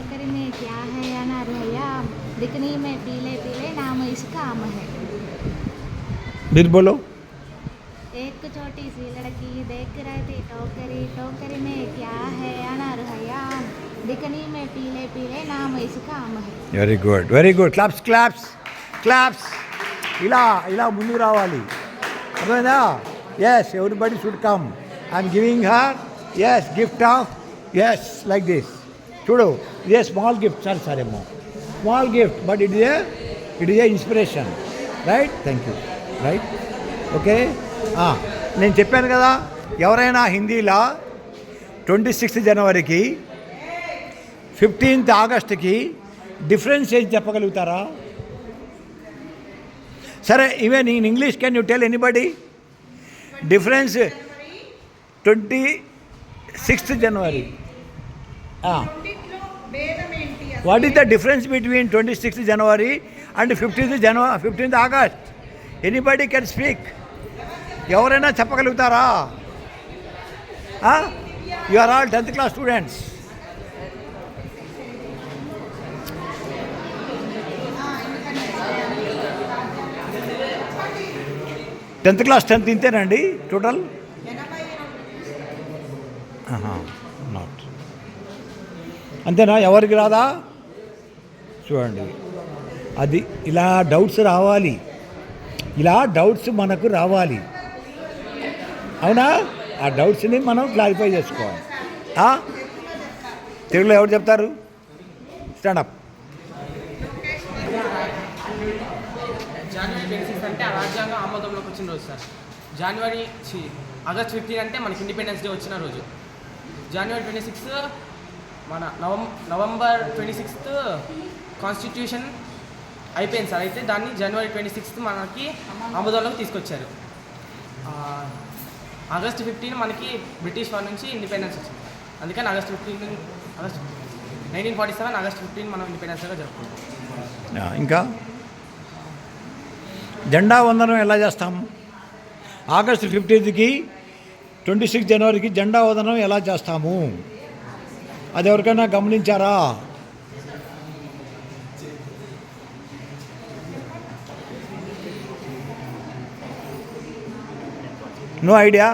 टोकरी में क्या है अनार भैया दिखने में पीले पीले नाम इसका आम है మీరు బోలో एक छोटी सी लड़की देख रही थी टोकरी टोकरी में क्या है अनार भैया दिखने में पीले पीले नाम इसका आम है very good very good claps claps claps ఇలా ఇలా ముందుకు రావాలి అర్థమైందా yes everybody should come I'm giving her as gift of as like this చూడు ఇదే స్మాల్ గిఫ్ట్ సరే సరేమో small gift but it is a it is a inspiration right thank you right okay నేను చెప్పాను కదా ఎవరైనా హిందీలో ట్వంటీ సిక్స్త్ జనవరికి fifteenth ఆగస్ట్కి డిఫరెన్స్ ఏం చెప్పగలుగుతారా? సరే even in English can you tell anybody difference twenty sixth January what is the difference between twenty sixth January and fifteenth January fifteenth August anybody can speak ఎవరైనా చెప్పగలుగుతారా? You are all tenth class students tenth class tenth ఇంతేనండి total not అంతేనా? ఎవరికి రాదా? చూడండి. అది ఇలా doubts రావాలి. ఇలా డౌట్స్ మనకు రావాలి. అవునా? ఆ డౌట్స్ని మనం క్లారిఫై చేసుకోవాలి. తెలుగులో ఎవరు చెప్తారు? స్టాండప్ జనవరి ట్వంటీ సిక్స్ అంటే ఆ ఆమోదంలోకి వచ్చిన రోజు సార్. జనవరి ఆగస్ట్ ఫిఫ్టీన్ అంటే మనకి ఇండిపెండెన్స్ డే వచ్చిన రోజు. జనవరి ట్వంటీ సిక్స్ మన నవం నవంబర్ ట్వంటీ సిక్స్త్ కాన్స్టిట్యూషన్ అయిపోయింది సార్. అయితే దాన్ని జనవరి ట్వంటీ సిక్స్త్ మనకి ఆమోదంలోకి తీసుకొచ్చారు. ఆగస్ట్ ఫిఫ్టీన్ మనకి బ్రిటిష్ వారి నుంచి ఇండిపెండెన్స్ వచ్చింది. అందుకని August fifteen August nineteen forty seven August fifteen మనం ఇండిపెండెన్స్గా జరుపుకుంటాం. ఇంకా? జెండా వందనం ఎలా చేస్తాం? ఆగస్టు ఫిఫ్టీన్త్కి ట్వంటీ సిక్స్ జనవరికి జెండా వందనం ఎలా చేస్తాము? అది ఎవరికైనా గమనించారా నో ఐడియా